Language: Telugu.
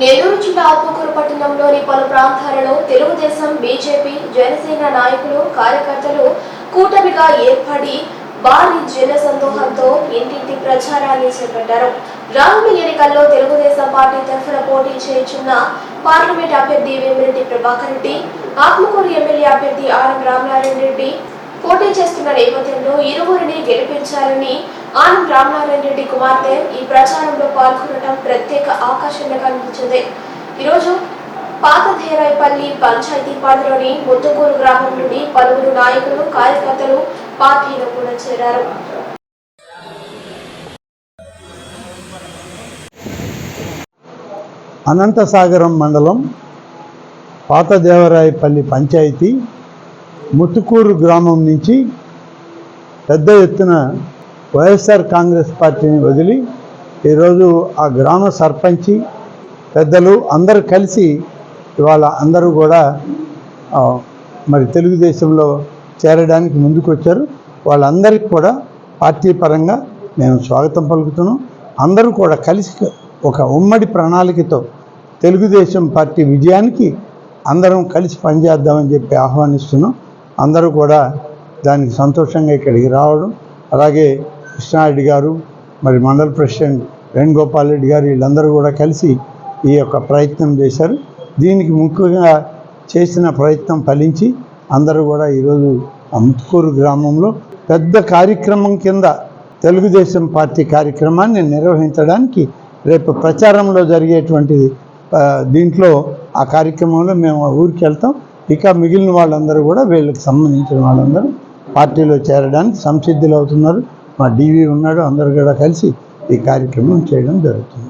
నెల్లూరు జిల్లా ఆత్మకూరు పట్టణంలోని పలు ప్రాంతాలలో తెలుగుదేశం బీజేపీ జనసేన నాయకులు కార్యకర్తలు కూటమిగా ఏర్పడి భారీ జన సందోహంతో ఇంటింటి ప్రచారాన్ని చేపట్టారు. రానున్న ఎన్నికల్లో తెలుగుదేశం పార్టీ తరఫున పోటీ చేయుచున్న పార్లమెంట్ అభ్యర్థి వేమిరెడ్డి ప్రభాకర్ రెడ్డి ఆత్మకూరు ఎమ్మెల్యే అభ్యర్థి ఆర్ఎం రామనారాయణ రెడ్డి పోటీ చేస్తున్న నేపథ్యంలో ఇరువురిని గెలిపించాలని ఆనం రామనారాయణ రెడ్డి కుమార్తె ఈ ప్రచారంలో పాల్గొనడం ప్రత్యేక ఆకర్షణగా నిలిచింది ఈరోజు పాతధేరాయిపల్లి పంచాయతీ పాడులోని ముద్దుగూరు గ్రామం నుండి పలువురు నాయకులు కార్యకర్తలు పార్టీలో కూడా చేరారు. అనంతసాగరం మండలం పాతదేవరాయపల్లి పంచాయతీ ముత్తుకూరు గ్రామం నుంచి పెద్ద ఎత్తున వైఎస్ఆర్ కాంగ్రెస్ పార్టీని వదిలి ఈరోజు ఆ గ్రామ సర్పంచి పెద్దలు అందరూ కలిసి ఇవాళ అందరూ కూడా మరి తెలుగుదేశంలో చేరడానికి ముందుకు వచ్చారు వాళ్ళందరికీ కూడా పార్టీ పరంగా మేము స్వాగతం పలుకుతున్నాం. అందరూ కూడా కలిసి ఒక ఉమ్మడి ప్రణాళికతో తెలుగుదేశం పార్టీ విజయానికి అందరం కలిసి పనిచేద్దామని చెప్పి ఆహ్వానిస్తున్నాం. అందరూ కూడా దానికి సంతోషంగా ఇక్కడికి రావడం. అలాగే కృష్ణారెడ్డి గారు మరి మండల ప్రెసిడెంట్ వేణుగోపాల్ రెడ్డి గారు వీళ్ళందరూ కూడా కలిసి ఈ యొక్క ప్రయత్నం చేశారు. దీనికి ముఖ్యంగా చేసిన ప్రయత్నం ఫలించి అందరూ కూడా ఈరోజు అముత్కూరు గ్రామంలో పెద్ద కార్యక్రమం కింద తెలుగుదేశం పార్టీ కార్యక్రమాన్ని నిర్వహించడానికి రేపు ప్రచారంలో జరిగేటువంటిది దీంట్లో ఆ కార్యక్రమంలో మేము ఊరికి వెళ్తాం ఇక మిగిలిన వాళ్ళందరూ కూడా వీళ్ళకి సంబంధించిన వాళ్ళందరూ పార్టీలో చేరడానికి సంసిద్ధులు అవుతున్నారు మా డీవీ ఉన్నాడు అందరు కూడా కలిసి ఈ కార్యక్రమం చేయడం జరుగుతుంది.